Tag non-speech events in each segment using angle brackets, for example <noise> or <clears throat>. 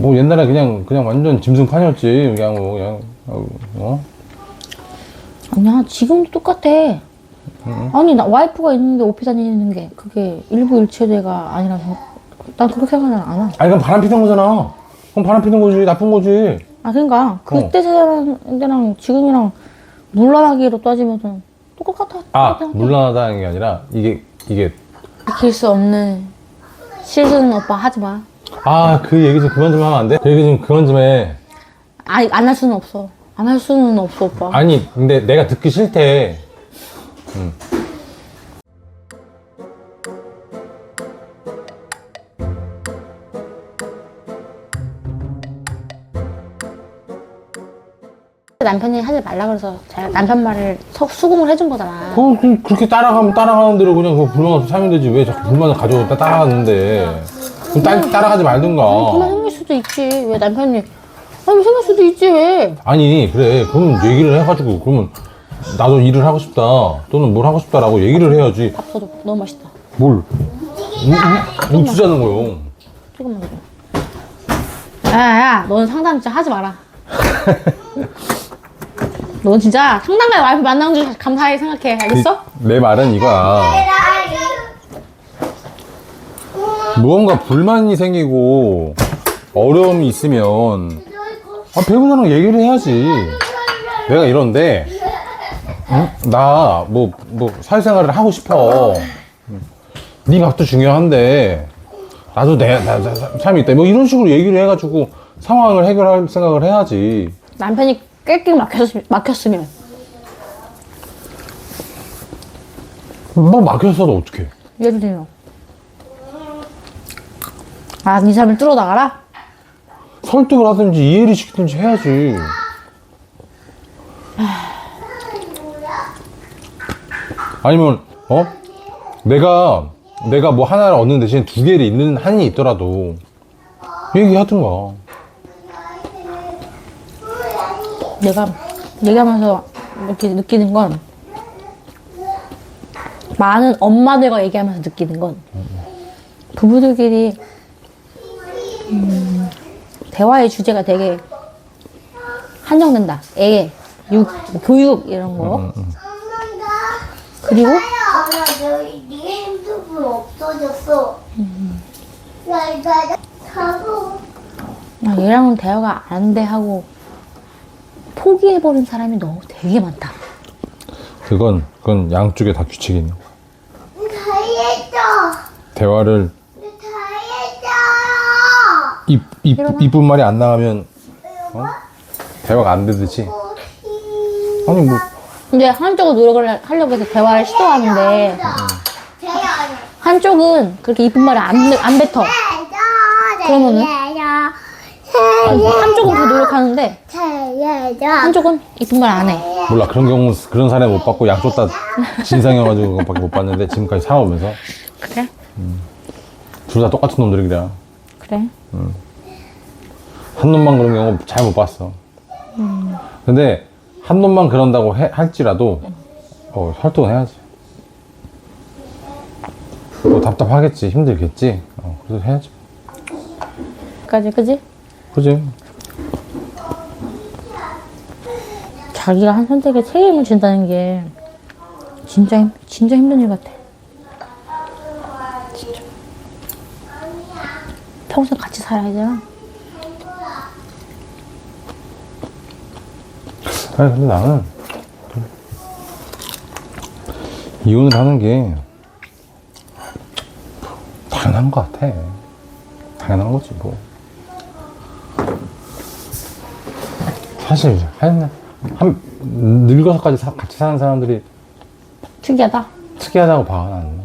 뭐 옛날에 그냥 그냥 완전 짐승판이었지 그냥 뭐 그냥 어? 아니야 지금도 똑같아. 아니 나 와이프가 있는데 오피 다니는 게 그게 일부 일체제가 아니라서 난 그렇게 생각은 안 하. 아니 그럼 바람 피는 거잖아 그럼 바람 피는 거지 나쁜 거지 아 그러니까 그때 세대랑 지금이랑 물러나기로 따지면은 똑같아. 아. 물러나다는 게 아니라 이게 이게 지킬 수 없는 실수는 오빠 하지 마. 아 그 얘기 좀 그만 좀 하면 안 돼? 그 얘기 좀 그만 좀 해 아니 안 할 수는 없어. 안 할 수는 없어 오빠. 아니 근데 내가 듣기 싫대 남편이 하지 말라 그래서 제가 남편 말을 서- 수긍을 해준 거잖아. 그, 그, 그렇게 따라가면 따라가는 대로 그냥 그 불만 없이 살면 되지 왜 자꾸 불만을 가져오고 따- 따라가는데 그럼 따, 따라가지 말든가 불만 생길 수도 있지. 왜 남편이 아니 생길 수도 있지 왜? 아니 그래 그럼 얘기를 해가지고 그러면 나도 일을 하고 싶다 또는 뭘 하고 싶다라고 얘기를 해야지 밥 써줘. 너무 맛있다. 뭘뭐 주자는 거요 조금만 더. 야야, 너는 상담 진짜 하지 마라. <laughs> 넌 진짜 상담가에 와이프 만나는 줄 감사하게 생각해. 알겠어? 내 말은 이거야 무언가 불만이 생기고 어려움이 있으면 아, 배우자랑 얘기를 해야지 내가 이런데 나뭐뭐 사회생활을 하고 싶어 응. 네 밥도 중요한데 나도 내 나, 나, 나, 삶이 있다 뭐 이런 식으로 얘기를 해가지고 상황을 해결할 생각을 해야지 남편이 낄낄 막혔으면, 막혔으면. 뭐 막혔어도 어떡해 예를 들면. 아, 네 삶을 뚫어 나가라? 설득을 하든지 이해를 시키든지 해야지. 아니면 어 내가 내가 뭐 하나를 얻는 대신 두 개를 있는 한이 있더라도 얘기하든가. 내가 얘기하면서 이렇게 느끼는 건 많은 엄마들과 얘기하면서 느끼는 건 부부들끼리 음, 대화의 주제가 되게 한정된다. 애, 육, 뭐 교육 이런 거. 그리고 엄마 너네 핸드폰 없어졌어. 나 이거 가고 아, 얘랑은 대화가 안 돼 하고 포기해버린 사람이 너무 되게 많다. 그건 그건 양쪽에 다 규칙이 있는 거야. 다 했어. 대화를 다 했어. 입, 입, 이쁜 말이 안 나가면 어? 대화가 안 되듯이. 아니 뭐 이제 한쪽은 노력을 하려고 해서 대화를 시도하는데 한쪽은 그렇게 이쁜 말을 안, 안 뱉어. 그러면은? 한쪽은 더 노력하는데 한쪽은 이쁜 말 안 해. 몰라 그런 경우 그런 사례 못 봤고 양쪽 다 진상이어가지고 그것밖에 못 봤는데 지금까지 살아오면서 그래? 둘 다 똑같은 놈들이라 그래? 한 놈만 그런 경우 잘 못 봤어. 근데 한 놈만 그런다고 해- 할지라도 어, 설득은 해야지. 뭐 답답하겠지, 힘들겠지. 어, 그래도 해야지. 까지 그지? 그지? 자기가 한 선택에 책임을 진다는 게 진짜 힘- 진짜 힘든 일 같아. 진짜. 평생 같이 살아야 되나? 아니 근데 나는 이혼을 하는 게 당연한 것 같아. 당연한 거지 뭐. 사실 한, 한 늙어서까지 사- 같이 사는 사람들이 특이하다. 특이하다고 봐 나는.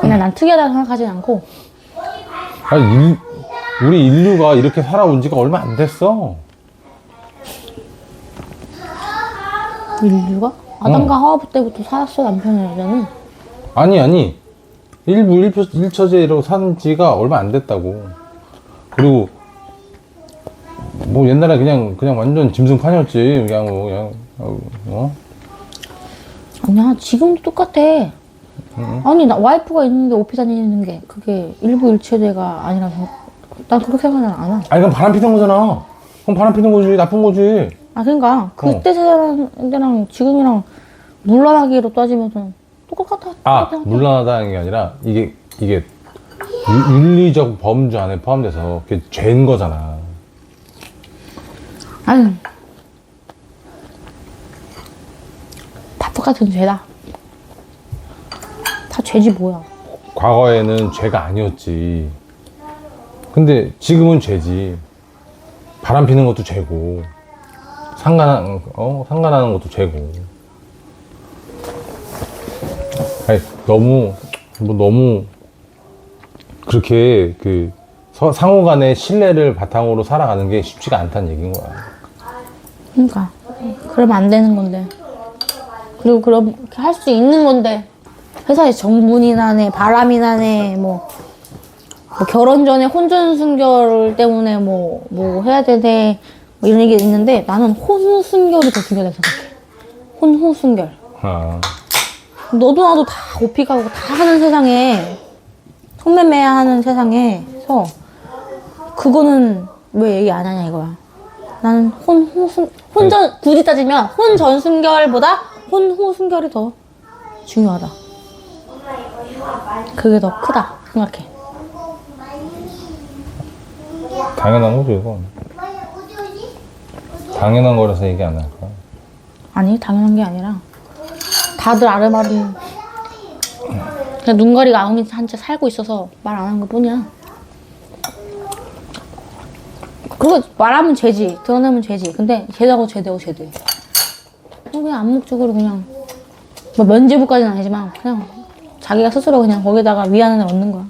근데 난 특이하다고 생각하진 않고 아니 일- 우리 인류가 이렇게 살아온 지가 얼마 안 됐어. 인류가 아담과 하와부 때부터 살았어 남편은 여자는. 아니 아니 일부 일처, 일처제로 산 지가 얼마 안 됐다고 그리고 뭐 옛날에 그냥 그냥 완전 짐승판이었지 그냥 뭐 그냥 어? 아니야, 지금도 똑같아. 아니, 나 와이프가 있는데 오피 다니는 게 그게 일부 일체대가 아니라서 난 그렇게 생각은 안 해. 아니, 그럼 바람 피는 거잖아. 그럼 바람 피는 거지. 나쁜 거지. 아, 그러니까 그때 세대랑 지금이랑 물러나기로 따지면 똑같아. 아. 물러나다는 게 아니라, 이게, 이게, 유- 윤리적 범주 안에 포함돼서, 그게 죄인 거잖아. 아니, 다 똑같은 죄다. 다 죄지 뭐야. 과거에는 죄가 아니었지. 근데 지금은 죄지. 바람 피는 것도 죄고, 상관, 어, 상관하는 것도 죄고. 아니, 너무, 뭐 너무, 그렇게 그, 서- 상호 간의 신뢰를 바탕으로 살아가는 게 쉽지가 않다는 얘기인 거야. 그러니까 그러면 안 되는 건데. 그리고 그렇게 할 수 있는 건데 회사에 정분이 나네, 바람이 나네, 뭐, 뭐 결혼 전에 혼전 순결 때문에 뭐 뭐 해야 되네 뭐 이런 얘기 있는데 나는 혼후 순결이 더 중요하다고 생각해. 혼후 순결. 아, 너도 나도 다 오피 가고 다 하는 세상에 성매매 하는 세상에서 그거는 왜 얘기 안 하냐 이거야. 나는 혼후 순 혼전 굳이 따지면 혼전 순결보다 혼후 순결이 더 중요하다. 그게 더 크다 생각해. 당연한 거죠, 이건. 당연한 거라서 얘기 안 할까. 아니 당연한 게 아니라 다들 아름아름 그냥 눈가리가 아웅이 한채 살고 있어서 말안 하는 것 뿐이야. 그거 말하면 죄지 드러내면 죄지. 근데 죄다고 죄되고 죄돼. 그냥 암묵적으로 그냥 뭐 면죄부까지는 아니지만 그냥 자기가 스스로 그냥 거기다가 위안을 얻는 거야.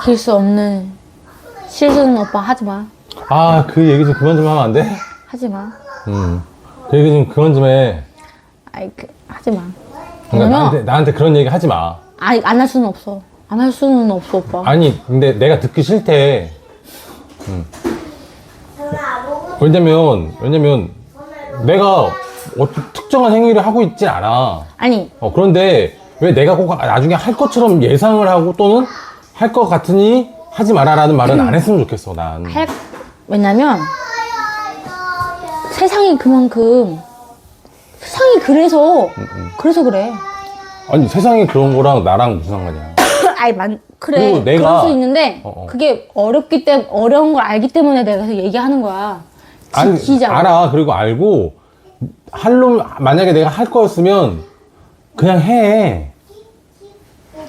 지킬 수 없는 실수는 오빠 하지 마. 아, 그 얘기 좀 그만 좀 하면 안 돼? 하지 마. 음. 그 얘기 좀 그만 좀 해. 아이 그, 하지 마. 그러니까 왜냐면 나한테, 나한테 그런 얘기 하지 마. 아니 안할 수는 없어. 안 할 수는 없어 오빠. 아니, 근데 내가 듣기 싫대. 음. 왜냐면, 왜냐면, 내가 어떤 특정한 행위를 하고 있진 않아. 아니 어, 그런데 왜 내가 꼭 나중에 할 것처럼 예상을 하고 또는 할 것 같으니 하지 마라라는 말은 안 했으면 좋겠어, 난. 할 왜냐면 세상이 그만큼 세상이 그래서 그래서 그래. 아니, 세상에 그런 거랑 나랑 무슨 상관이야. <coughs> 아이 만 그래. 그리고 내가- 그럴 수 있는데 어, 어. 그게 어렵기 때문에 어려운 걸 알기 때문에 내가 얘기하는 거야. 아니, 지키자고. 알아. 그리고 알고, 할로, 만약에 내가 할 거였으면, 그냥 해.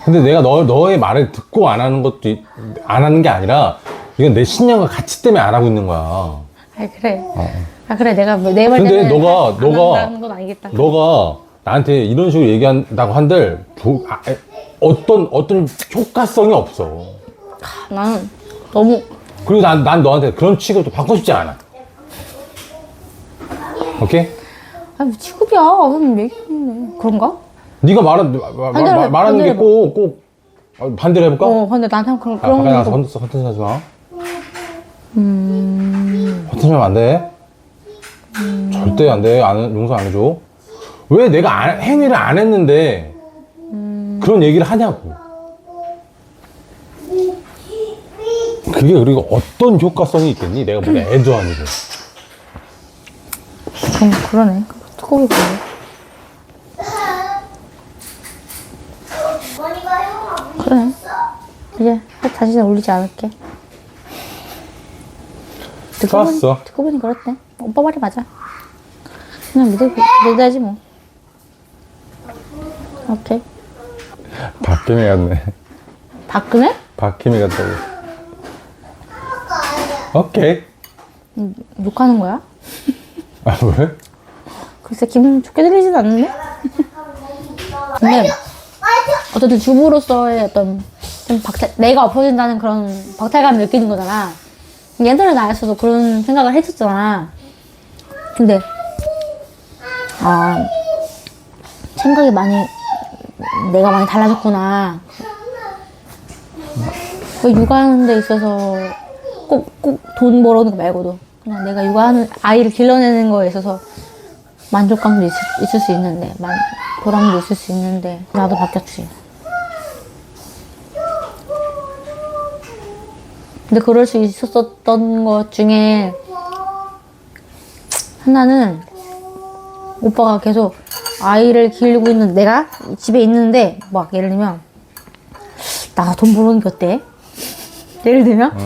근데 내가 너, 너의 말을 듣고 안 하는 것도, 이- 안 하는 게 아니라, 이건 내 신념과 가치 때문에 안 하고 있는 거야. 아 그래. 아 그래 내가 내말 근데 너가- 안 너가- 건 아니겠다. 너가 나한테 이런 식으로 얘기한다고 한들, 조- 아, 에, 어떤, 어떤 효과성이 없어. 나는 너무 그리고 난, 난 너한테 그런 취급도 받고 싶지 않아. 오케이? 아니 뭐 취급이야. 그럼 얘기했네. 그런가? 네가 말한, 마- 마- 반대로 마- 해, 말하는 게 반대로 꼭, 꼭, 어, 반대로 해볼까? 어 근데 나한테 그런 아, 그런 나가서 거 헌- 헌팅 하지 마. 음. 헌팅 하면 안 돼. 절대 안 돼. 안, 해- 용서 안 해줘. 왜 내가 안- 행위를 안 했는데 그런 얘기를 하냐고. 그게 그리고 어떤 효과성이 있겠니? 내가 뭐 애도 아니고. 그러네. 머리가 형아 그러네. 이제 다시는 올리지 않을게. 듣고 보니- 좋았어. 듣고 보니 그렇대. 오빠 말이 맞아. 그냥 믿어 믿어야지 뭐. 오케이. 박김이 같네. 박근혜? 박김이 같다고. 오케이. 욕하는 거야? 아, 왜? 글쎄 기분 좋게 들리진 않는데? <laughs> 근데 어쨌든 주부로서의 어떤 좀 박탈, 내가 없어진다는 그런 박탈감을 느끼는 거잖아. 예전에 나였어도 그런 생각을 했었잖아. 근데 아 생각이 많이 내가 많이 달라졌구나. 그 육아하는 데 있어서 꼭꼭꼭돈 벌어오는 거 말고도 그냥 내가 육아하는 아이를 길러내는 거에 있어서 만족감도 있을, 있을 수 있는데 만, 보람도 있을 수 있는데 나도 바뀌었지. 근데 그럴 수 있었던 것 중에 하나는 오빠가 계속 아이를 기르고 있는 내가 집에 있는데 막 예를 들면 나돈 버는 게 어때? 예를 들면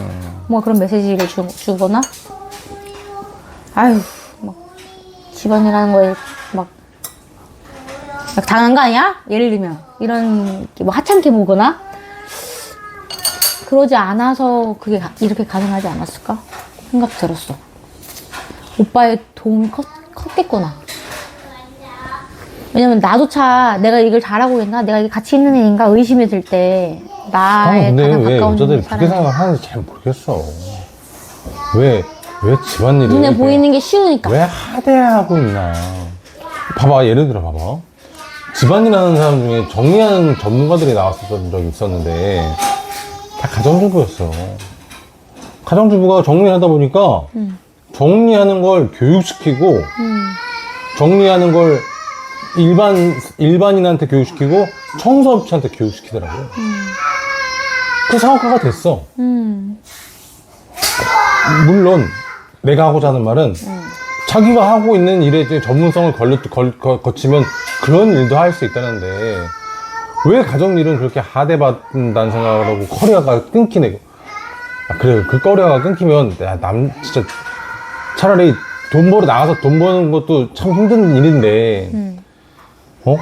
뭐 그런 메시지를 주, 주거나 아유 막 집안일하는 거에 막, 막 당한 거 아니야? 예를 들면 이런 게뭐 하찮게 보거나 그러지 않아서 그게 가- 이렇게 가능하지 않았을까 생각 들었어. 오빠의 도움이 컸, 컸겠구나. 왜냐면 나조차 내가 이걸 잘하고 있나? 내가 이게 가치 있는 애인가? 의심이 들때 아, 나의 가장 왜 가까운 여자들이 사람. 그렇게 생각하는지 잘 모르겠어. 왜, 왜 집안일을. 눈에 왜- 보이는 게 쉬우니까. 왜 하대하고 있나. 봐봐, 예를 들어 봐봐. 집안일 하는 사람 중에 정리하는 전문가들이 나왔었던 적이 있었는데, 다 가정주부였어. 가정주부가 정리하다 보니까, 정리하는 걸 교육시키고, 음. 정리하는 걸 일반, 일반인한테 교육시키고, 청소업체한테 교육시키더라고요. 그 상업화가 됐어. 음. 물론 내가 하고자 하는 말은 자기가 하고 있는 일에 전문성을 걸려, 걸, 거, 거치면 그런 일도 할 수 있다는데 왜 가정일은 그렇게 하대받는다는 생각을 하고 커리어가 끊기네 아, 그래 그 커리어가 끊기면 야, 남 진짜 차라리 돈 벌어 나가서 돈 버는 것도 참 힘든 일인데 음. 어?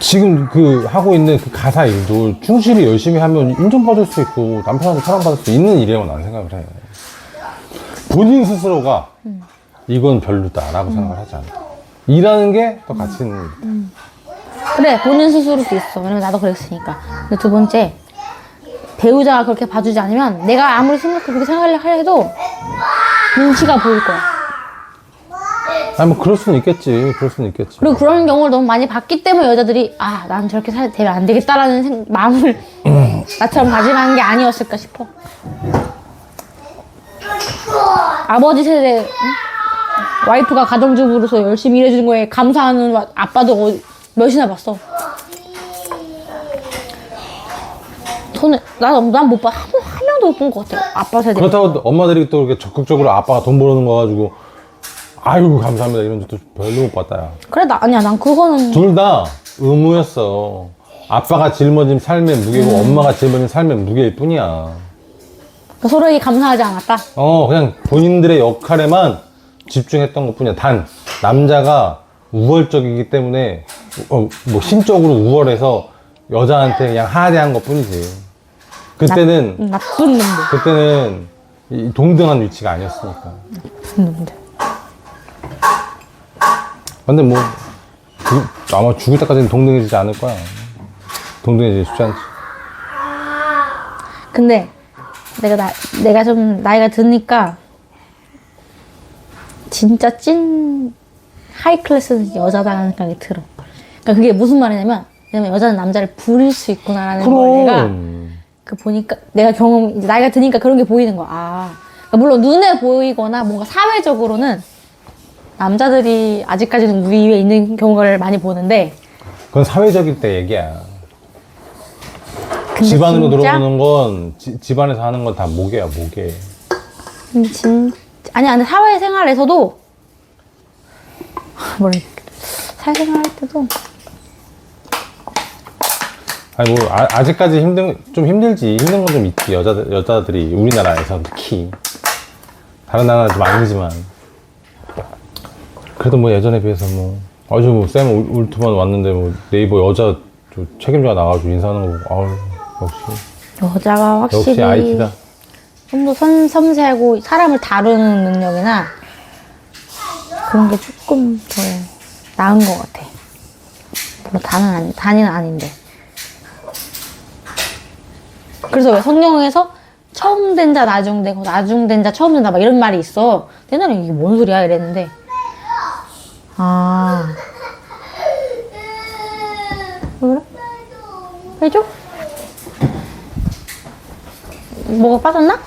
지금 그 하고 있는 그 가사 일도 충실히 열심히 하면 인정받을 수 있고 남편한테 사랑받을 수 있는 일이라고 나는 생각을 해. 본인 스스로가 이건 별로다라고 생각을 하지 않아. 일하는 게 더 가치 있는 일. 그래 본인 스스로도 있어 왜냐면 나도 그랬으니까 근데 두 번째 배우자가 그렇게 봐주지 않으면 내가 아무리 생각 그렇게 생각하려 해도 눈치가 보일 거야 아니 뭐 그럴 수는 있겠지. 그럴 수는 있겠지. 그리고 그런 경우를 너무 많이 봤기 때문에 여자들이 아 난 저렇게 살 되면 안 되겠다라는 생- 마음을 <clears throat> 나처럼 다짐하는 게 아니었을까 싶어 아버지 세대 응? 와이프가 가정주부로서 열심히 일해주는 거에 감사하는 와- 아빠도 어- 몇이나 봤어 손에 난난못 봐. 한, 번- 한 명도 못 본 것 같아. 아빠 세대. 그렇다고 엄마들이 또 이렇게 적극적으로 아빠가 돈 벌어는 거 가지고 아이고 감사합니다 이런 적도 별로 못 봤다. 야. 그래 나 아니야. 난 그거는 둘 다 의무였어. 아빠가 짊어진 삶의 무게고 엄마가 짊어진 삶의 무게일 뿐이야. 서로에게 감사하지 않았다. 어, 그냥 본인들의 역할에만 집중했던 것 뿐이야. 단, 남자가 우월적이기 때문에, 어, 뭐, 심적으로 우월해서 여자한테 그냥 하대한 것 뿐이지. 그때는, 음, 나쁜 놈들. 그때는 이 동등한 위치가 아니었으니까. 나쁜 놈들. 근데 뭐, 그- 아마 죽을 때까지는 동등해지지 않을 거야. 동등해지기 쉽지 않지. 근데 내가 나, 내가 좀 나이가 드니까 진짜 찐 하이 클래스는 여자다라는 생각이 들어. 그러니까 그게 무슨 말이냐면 왜냐면 여자는 남자를 부릴 수 있구나라는 걸 내가. 그 보니까 내가 경험 이제 나이가 드니까 그런 게 보이는 거야. 아, 그러니까 물론 눈에 보이거나 뭔가 사회적으로는 남자들이 아직까지는 우리 위에 있는 경우를 많이 보는데 그건 사회적일 때 얘기야. 집안으로 진짜? 들어오는 건, 지- 집안에서 하는 건 다 모계야, 모계. 근데 진 아니 아니 사회 생활에서도 <laughs> 뭐라 해야 되지? 사회 생활 할 때도 아니 뭐 아, 직까지 힘든 좀 힘들지 힘든 건 좀 있지 여자들 여자들이 우리나라에서 특히 다른 나라는 좀 아니지만 그래도 뭐 예전에 비해서 뭐 아주 뭐쌤 울트만 왔는데 뭐 네이버 여자 저 책임자가 나가지고 인사하는 거 보고 아우 역시 여자가 역시 확실히 IT다 좀더 섬세하고 사람을 다루는 능력이나 그런 게 조금 더 나은 것 같아. 뭐 다는 아니 단위는 아닌데. 그래서 왜 성경에서 처음 된 자 나중 되고 나중 된 자 처음 된다 막 이런 말이 있어. 옛날에 이게 뭔 소리야 이랬는데 아 왜 그래? 해줘? 뭐가 빠졌나?